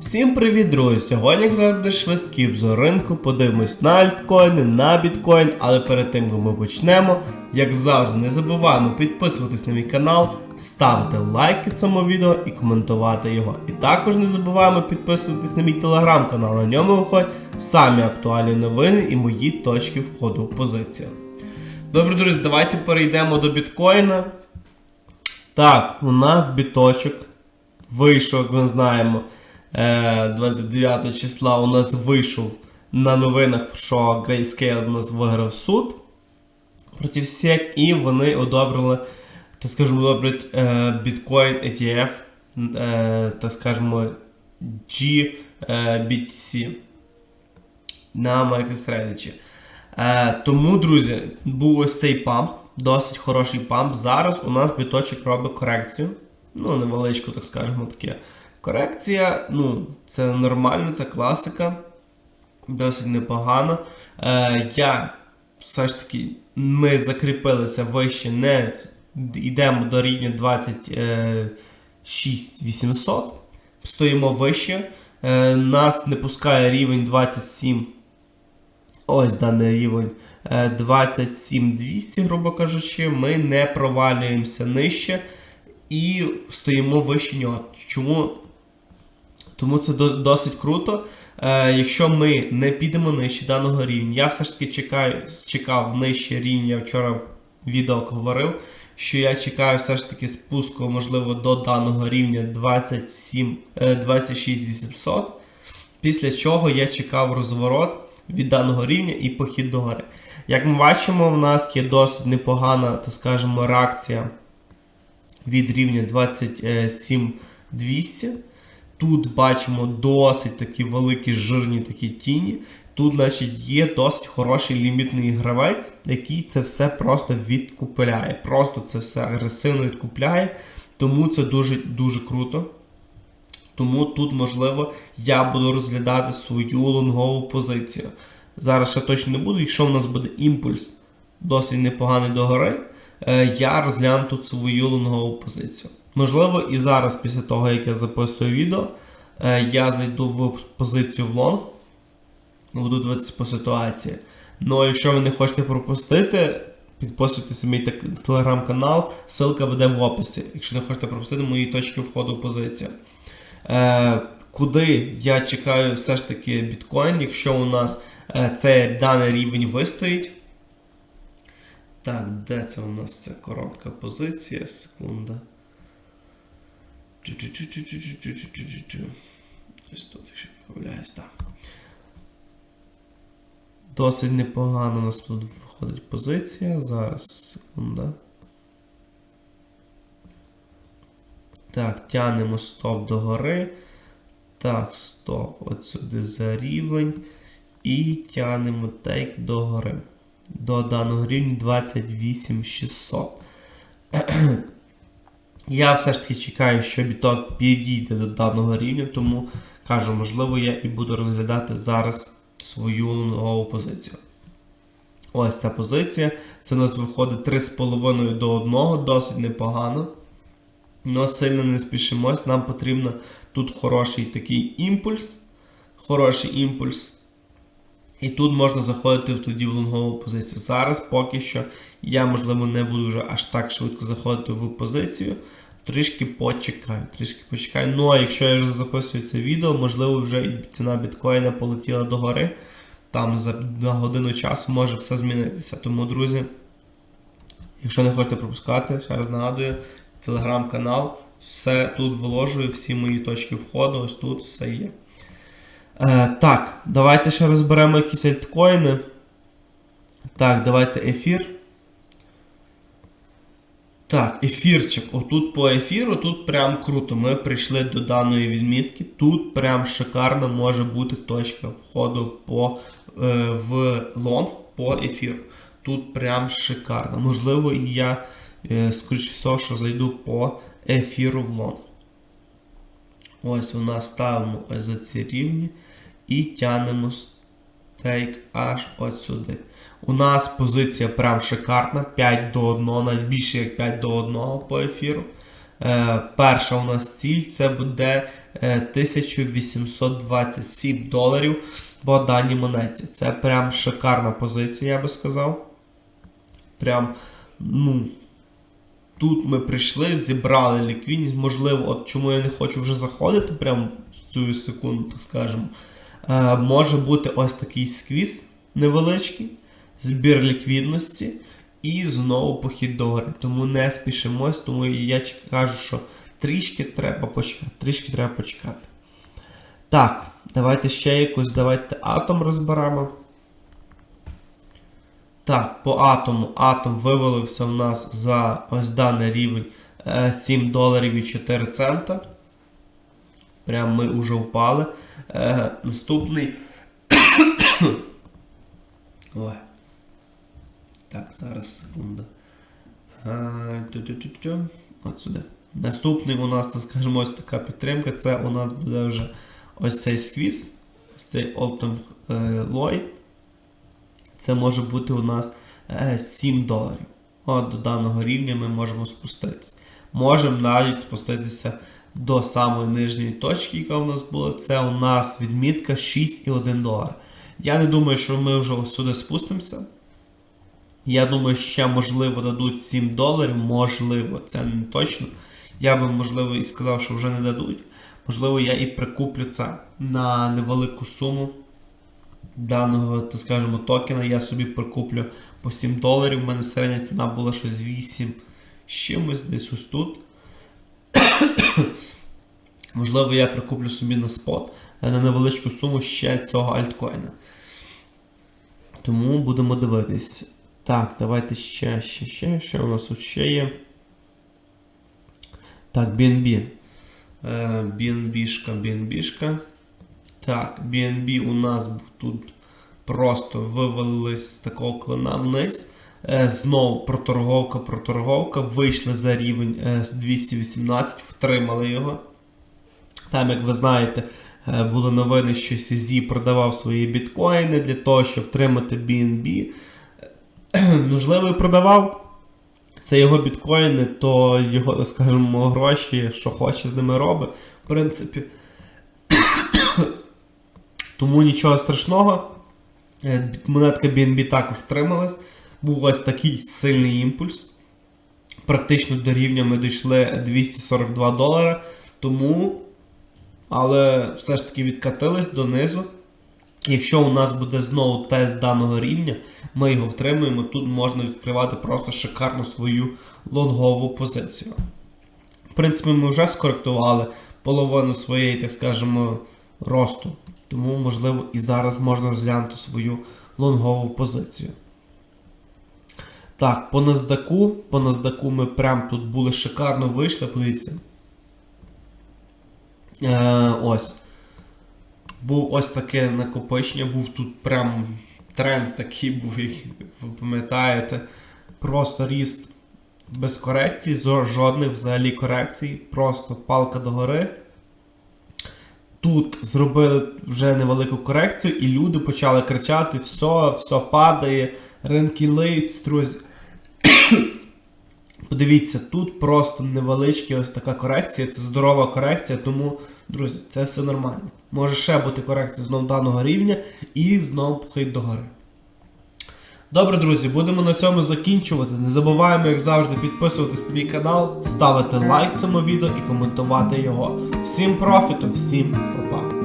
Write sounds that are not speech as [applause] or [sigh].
Всім привіт, друзі! Сьогодні, як завжди, швидкий обзор ринку. Подивимось на альткоїни, на біткоін, але перед тим, як ми почнемо, як завжди, не забуваємо підписуватись на мій канал, ставити лайки цьому відео і коментувати його. І також не забуваємо підписуватись на мій телеграм-канал. На ньому виходять самі актуальні новини і мої точки входу в позицію. Добре, друзі, давайте перейдемо до біткоїна. Так, у нас біточок вийшов, як ми знаємо. Е, 29 числа у нас вийшов на новинах, що Grayscale у нас виграв суд проти всіх, і вони одобрили, так скажемо, одобрять е, Bitcoin ETF, е, так скажемо, GBTC на MicroStrategy. Е, тому, друзі, був ось цей памп, досить хороший памп. Зараз у нас біточок робить корекцію. Ну, невеличку, так скажемо, таке. Корекція, ну, це нормально, це класика. Досить непогано. Е, я все ж таки, ми закріпилися вище, не йдемо до рівня 26 800. Стоїмо вище. Е, нас не пускає рівень 27. Ось даний рівень е, 27200, грубо кажучи, ми не провалюємося нижче і стоїмо вище нього. Чому? Тому це досить круто. Е, якщо ми не підемо нижче даного рівня, я все ж таки чекаю, чекав нижче рівня, я вчора в відео говорив, що я чекаю все ж таки спуску, можливо, до даного рівня 27, е, 26 800. Після чого я чекав розворот від даного рівня і похід до гори. Як ми бачимо, в нас є досить непогана, так скажемо, реакція від рівня 27200. Тут бачимо досить такі великі жирні такі тіні. Тут, значить, є досить хороший лімітний гравець, який це все просто відкупляє. Просто це все агресивно відкупляє. Тому це дуже дуже круто. Тому тут, можливо, я буду розглядати свою лонгову позицію. Зараз ще точно не буду. Якщо в нас буде імпульс досить непоганий догори, е, я розгляну тут свою лонгову позицію. Можливо, і зараз, після того, як я записую відео, е, я зайду в позицію в лонг, буду дивитися по ситуації. Ну, якщо ви не хочете пропустити, підписуйтесь мій телеграм-канал, ссылка буде в описі, якщо не хочете пропустити мої точки входу в позицію. Е, куди я чекаю все ж таки біткоін, якщо у нас е, цей даний рівень вистоїть. Так, де це у нас ця коротка позиція? Секунда. Ось тут, ще помиляюсь, так. Досить непогано у нас тут виходить позиція. Зараз секунда. Так, тянемо стоп до гори. Так, стоп. От сюди за рівень. І тянемо тейк до гори. До даного рівня 28600. Я все ж таки чекаю, що біток підійде до даного рівня, тому кажу, можливо, я і буду розглядати зараз свою нову позицію. Ось ця позиція. Це у нас виходить 3,5 до 1, досить непогано. Но сильно не спішимось, нам потрібно тут хороший такий імпульс. Хороший імпульс. І тут можна заходити тоді в лонгову позицію. Зараз поки що я, можливо, не буду вже аж так швидко заходити в позицію. Трішки почекаю, трішки почекаю. Ну а якщо я вже записую це відео, можливо, вже і ціна біткоїна полетіла догори. Там за на годину часу може все змінитися. Тому, друзі, якщо не хочете пропускати, ще раз нагадую, телеграм-канал, все тут виложую, всі мої точки входу, ось тут все є. Е, так, давайте ще розберемо якісь альткоїни. Так, давайте ефір. Так, ефірчик. Отут по ефіру, тут прям круто. Ми прийшли до даної відмітки. Тут прям шикарно може бути точка входу по, е, в лонг по ефіру. Тут прям шикарно. Можливо, я, е, скоріше всього, що зайду по ефіру в лонг. Ось у нас ставимо ось за ці рівні і тянемо стейк аж от сюди. У нас позиція прям шикарна, 5 до 1, навіть більше як 5 до 1 по ефіру. Е, перша у нас ціль це буде е, 1827 доларів по даній монеті. Це прям шикарна позиція, я би сказав. Прям, ну. Тут ми прийшли, зібрали ліквідність. Можливо, от чому я не хочу вже заходити прямо в цю секунду, так скажемо. Е, може бути ось такий сквіз невеличкий, збір ліквідності і знову похід до гори. Тому не спішимось, тому я кажу, що трішки треба почекати. Трішки треба почекати. Так, давайте ще якось, давайте атом розберемо. Так, по атому. Атом вивалився в нас за ось даний рівень е, 7 доларів і 4 цента. Прям ми вже впали. Е, наступний. [coughs] Ой. Так, зараз секунду. Е. От сюди. Наступний у нас, так скажімо, ось така підтримка. Це у нас буде вже ось цей сквіз, ось цей Ultim е, Lloyd. Це може бути у нас е, 7 доларів. От до даного рівня ми можемо спуститися. Можемо навіть спуститися до самої нижньої точки, яка у нас була. Це у нас відмітка 6,1 долар. Я не думаю, що ми вже сюди спустимося. Я думаю, ще можливо дадуть 7 доларів. Можливо, це не точно. Я би, можливо, і сказав, що вже не дадуть. Можливо, я і прикуплю це на невелику суму даного, так скажемо, токена. Я собі прикуплю по 7 доларів. У мене середня ціна була щось 8 з чимось, десь ось тут. [coughs] Можливо, я прикуплю собі на спот е, на невеличку суму ще цього альткоїна. Тому будемо дивитись. Так, давайте ще, ще, ще. Що у нас тут ще є? Так, BNB. Е, BNB-шка, BNB-шка. Так, BNB у нас тут просто вивалились з такого клина вниз. Е, Знову проторговка, проторговка. Вийшли за рівень е, 218, втримали його. Там, як ви знаєте, е, були новини, що CZ продавав свої біткоїни для того, щоб втримати BNB. Можливо, і продавав. Це його біткоїни, то його, скажімо, гроші, що хоче з ними робить. В принципі. Тому нічого страшного. Е, Монетка BNB також втрималась. Був ось такий сильний імпульс. Практично до рівня ми дійшли 242 долара. Тому, але все ж таки відкатились донизу. Якщо у нас буде знову тест даного рівня, ми його втримуємо. Тут можна відкривати просто шикарну свою лонгову позицію. В принципі, ми вже скоректували половину своєї, так скажемо, росту. Тому, можливо, і зараз можна розглянути свою лонгову позицію. Так, по NASDAQ, по NASDAQ ми прям тут були шикарно вийшли, подивіться. Е, ось. Був ось таке накопичення, був тут прям тренд такий був, ви пам'ятаєте. Просто ріст без корекцій, жодних взагалі корекцій, просто палка догори. Тут зробили вже невелику корекцію, і люди почали кричати: все, все падає, ринки лиють, друзі. [coughs] Подивіться, тут просто невеличка ось така корекція, це здорова корекція, тому, друзі, це все нормально. Може ще бути корекція знов даного рівня і знов пхить догори. Добре, друзі, будемо на цьому закінчувати. Не забуваємо, як завжди, підписуватись на мій канал, ставити лайк цьому відео і коментувати його. Всім профіту, всім па-па!